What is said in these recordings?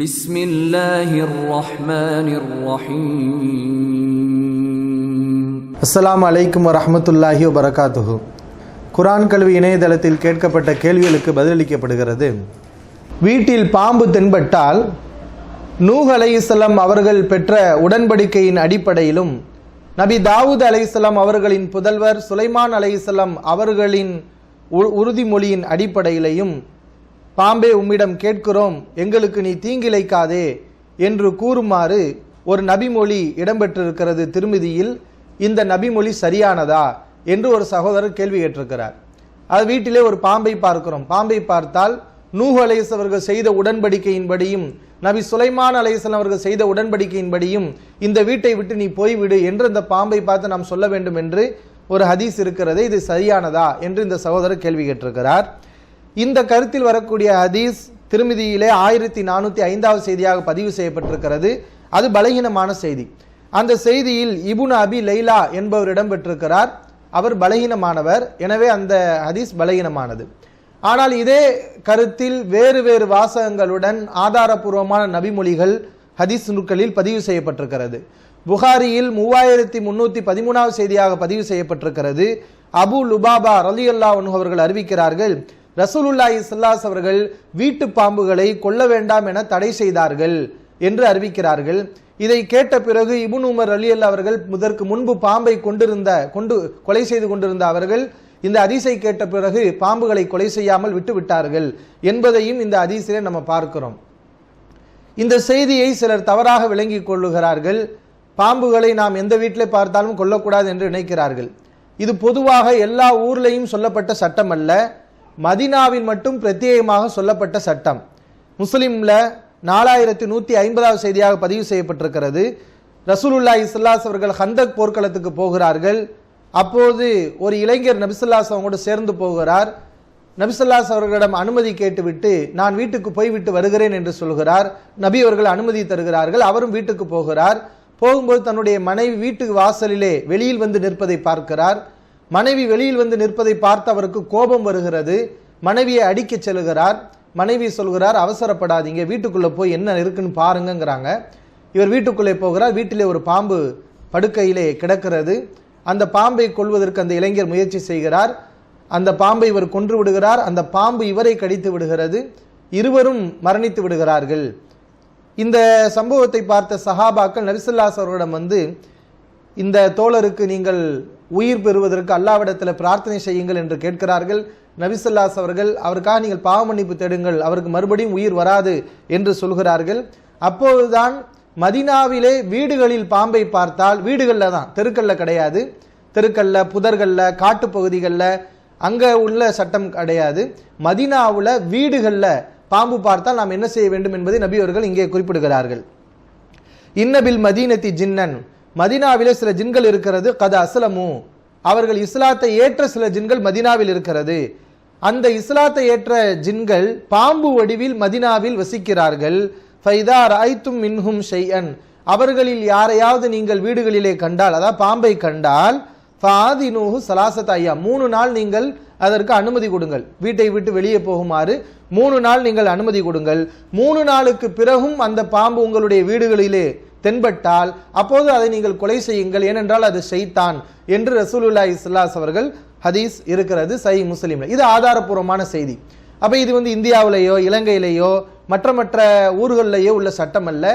بسم الله الرحمن الرحيم அஸ்ஸலாமு அலைக்கும் வரஹ்மத்துல்லாஹி வபரகாத்துஹு குரான் கல்வி இணையதளத்தில் கேட்கப்பட்ட கேள்விகளுக்கு பதிலளிக்கப்படுகிறது வீட்டில் பாம்பு தென்பட்டால் நூஹ் அலைஹிஸ்ஸலாம் அவர்கள் பெற்ற உடன்படிக்கையின் அடிப்படையிலும் நபி தாவூத் அலைஹிஸ்ஸலாம் அவர்களின் புதல்வர் சுலைமான் அலைஹிஸ்ஸலாம் அவர்களின் உ- உறுதிமொழியின் அடிப்படையிலையும் பாம்பே உம்மிடம் கேட்கிறோம் எங்களுக்கு நீ தீங்கிழைக்காதே என்று கூறுமாறு ஒரு நபிமொழி இடம்பெற்றிருக்கிறது திருமிதியில் இந்த நபிமொழி சரியானதா என்று ஒரு சகோதரர் கேள்வி கேட்டிருக்கிறார். அது வீட்டிலே ஒரு பாம்பை பார்க்கிறோம். பாம்பை பார்த்தால் நூஹ் அலேஸ் அவர்கள் செய்த உடன்படிக்கையின்படியும் நபி சுலைமான் அலேசன் அவர்கள் செய்த உடன்படிக்கையின்படியும் இந்த வீட்டை விட்டு நீ போய்விடு என்று இந்த பாம்பை பார்த்து நாம் சொல்ல வேண்டும் என்று ஒரு ஹதீஸ் இருக்கிறது. இது சரியானதா என்று இந்த சகோதரர் கேள்வி கேட்டிருக்கிறார். இந்த கருத்தில் வரக்கூடிய ஹதீஸ் திருமதியிலே ஆயிரத்தி நானூற்றி ஐந்தாவது செய்தியாக பதிவு செய்யப்பட்டிருக்கிறது. அது பலகீனமான செய்தி. அந்த செய்தியில் இபுன் அபி லைலா என்பவர் இடம்பெற்றிருக்கிறார். அவர் பலகீனமானவர். எனவே அந்த ஹதீஸ் பலகீனமானது. ஆனால் இதே கருத்தில் வேறு வேறு வாசகங்களுடன் ஆதாரபூர்வமான நபிமொழிகள் ஹதீஸ் நுட்களில் பதிவு செய்யப்பட்டிருக்கிறது. புகாரியில் மூவாயிரத்தி முன்னூத்தி பதிமூணாவது செய்தியாக பதிவு செய்யப்பட்டிருக்கிறது. அபு லுபாபா ரலி அல்லா அவர்கள் அறிவிக்கிறார்கள் ரசூலுல்லாஹி சல்லாஸ் அவர்கள் வீட்டு பாம்புகளை கொல்ல வேண்டாம் என தடை செய்தார்கள் என்று அறிவிக்கிறார்கள். இதை கேட்ட பிறகு இபுன் உமர் அலி அல்லா அவர்கள் இதற்கு முன்பு பாம்பை கொண்டிருந்த கொண்டு கொலை செய்து கொண்டிருந்த அவர்கள் இந்த அதிசை கேட்ட பிறகு பாம்புகளை கொலை செய்யாமல் விட்டு விட்டார்கள் என்பதையும் இந்த அதிசையை நம்ம பார்க்கிறோம். இந்த செய்தியை சிலர் தவறாக விளங்கிக் கொள்ளுகிறார்கள். பாம்புகளை நாம் எந்த வீட்டில் பார்த்தாலும் கொல்லக்கூடாது என்று நினைக்கிறார்கள். இது பொதுவாக எல்லா ஊர்லேயும் சொல்லப்பட்ட சட்டம் அல்ல. மதினாவில் மட்டும் பிரத்யேகமாக சொல்லப்பட்ட சட்டம். முஸ்லீமில் நாலாயிரத்தி நூற்றி ஐம்பதாவது செய்தியாக பதிவு செய்யப்பட்டிருக்கிறது. ரசூலுல்லா இஸ்லாஸ் அவர்கள் ஹந்தக் போர்க்களத்துக்கு போகிறார்கள். அப்போது ஒரு இளைஞர் நபிசுல்லாஸ் அவங்களோட சேர்ந்து போகிறார். நபிசல்லாஸ் அவர்களிடம் அனுமதி கேட்டுவிட்டு நான் வீட்டுக்கு போய்விட்டு வருகிறேன் என்று சொல்கிறார். நபி அவர்கள் அனுமதி தருகிறார்கள். அவரும் வீட்டுக்கு போகிறார். போகும்போது தன்னுடைய மனைவி வீட்டுக்கு வாசலிலே வெளியில் வந்து நிற்பதை பார்க்கிறார். மனைவி வெளியில் வந்து நிற்பதை பார்த்து அவருக்கு கோபம் வருகிறது. மனைவியை அடிக்கச் செல்கிறார். மனைவி சொல்கிறார் அவசரப்படாதீங்க வீட்டுக்குள்ளே போய் என்ன இருக்குன்னு பாருங்கங்கிறாங்க. இவர் வீட்டுக்குள்ளே போகிறார். வீட்டிலே ஒரு பாம்பு படுக்கையிலே கிடக்கிறது. அந்த பாம்பை கொள்வதற்கு அந்த இளைஞர் முயற்சி செய்கிறார். அந்த பாம்பை இவர் கொன்று விடுகிறார். அந்த பாம்பு இவரை கடித்து விடுகிறது. இருவரும் மரணித்து விடுகிறார்கள். இந்த சம்பவத்தை பார்த்த சஹாபாக்கள் நரிசல்லாஸ் அவர்களிடம் வந்து இந்த தோழருக்கு நீங்கள் உயிர் பெறுவதற்கு அல்லாவிடத்தில் பிரார்த்தனை செய்யுங்கள் என்று கேட்கிறார்கள். நபிசல்லாஸ் அவர்கள் அவருக்காக நீங்கள் பாவ மன்னிப்பு தேடுங்கள் அவருக்கு மறுபடியும் உயிர் வராது என்று சொல்கிறார்கள். அப்போதுதான் மதினாவிலே வீடுகளில் பாம்பை பார்த்தால் வீடுகளில் தான் தெருக்கல்ல கிடையாது. தெருக்கல்ல புதர்கள்ல காட்டுப்பகுதிகளில் அங்கே உள்ள சட்டம் கிடையாது. மதினாவில் வீடுகளில் பாம்பு பார்த்தால் நாம் என்ன செய்ய வேண்டும் என்பதை நபி அவர்கள் இங்கே குறிப்பிடுகிறார்கள். இன்னபில் மதீனத்தி ஜின்னன் மதினாவிலே சில ஜின்கள் இருக்கிறது கத அசலமு அவர்கள் இஸ்லாத்தை ஏற்ற சில ஜின்கள் மதினாவில் இருக்கிறது. அந்த இஸ்லாத்தை ஏற்ற ஜின்கள் பாம்பு வடிவில் மதினாவில் வசிக்கிறார்கள். ஃபைதா ராய்த்தும் மின்ஹும் ஷைஅன். அவர்களில் யாரையாவது நீங்கள் வீடுகளிலே கண்டால் அதாவது பாம்பை கண்டால் ஃபாதினூஹு சலாசத் ஐயா மூணு நாள் நீங்கள் அதற்கு அனுமதி கொடுங்கள். வீட்டை விட்டு வெளியே போகுமாறு மூணு நாள் நீங்கள் அனுமதி கொடுங்கள். மூணு நாளுக்கு பிறகும் அந்த பாம்பு உங்களுடைய வீடுகளிலே தென்பட்டால் அப்போது அதை நீங்கள் கொலை செய்யுங்கள் ஏனென்றால் அது ஷைத்தான் என்று ரசூலுல்லா இஸ்லாஸ் அவர்கள் ஹதீஸ் இருக்கிறது சை முஸ்லீம்ல. இது ஆதாரபூர்வமான செய்தி. அப்ப இது வந்து இந்தியாவிலேயோ இலங்கையிலேயோ மற்ற மற்ற ஊர்களிலேயோ உள்ள சட்டம் அல்ல.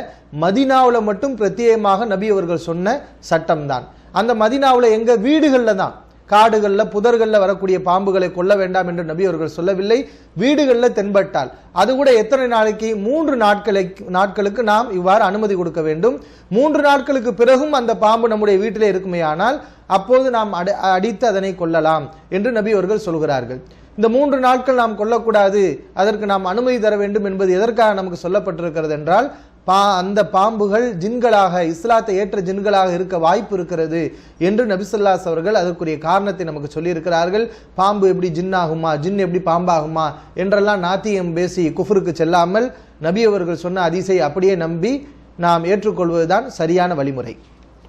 மதினாவில் மட்டும் பிரத்யேகமாக நபி அவர்கள் சொன்ன சட்டம்தான். அந்த மதினாவில் எங்க வீடுகளில் தான் காடுகளில் புதர்களில் வரக்கூடிய பாம்புகளை கொல்ல வேண்டாம் என்று நபி அவர்கள் சொல்லவில்லை. வீடுகளில் தென்பட்டால். அது கூட எத்தனை நாளைக்கு? மூன்று நாட்களை நாட்களுக்கு நாம் இவ்வாறு அனுமதி கொடுக்க வேண்டும். மூன்று நாட்களுக்கு பிறகும் அந்த பாம்பு நம்முடைய வீட்டிலே இருக்குமே ஆனால் அப்போது நாம் அடித்து அதனை கொல்லலாம் என்று நபி அவர்கள் சொல்கிறார்கள். இந்த மூன்று நாட்கள் நாம் கொல்லக்கூடாது. அதற்கு நாம் அனுமதி தர வேண்டும் என்பது எதற்காக நமக்கு சொல்லப்பட்டிருக்கிறது என்றால் பா அந்த பாம்புகள் ஜின்களாக இஸ்லாத்தை ஏற்ற ஜின்களாக இருக்க வாய்ப்பு இருக்கிறது என்று நபிசுல்லாஸ் அவர்கள் அதற்குரிய காரணத்தை நமக்கு சொல்லியிருக்கிறார்கள். பாம்பு எப்படி ஜின்னாகுமா ஜின் எப்படி பாம்பாகுமா என்றெல்லாம் நாத்தியம் பேசி குஃபருக்கு செல்லாமல் நபி அவர்கள் சொன்ன அதிசை அப்படியே நம்பி நாம் ஏற்றுக்கொள்வதுதான் சரியான வழிமுறை.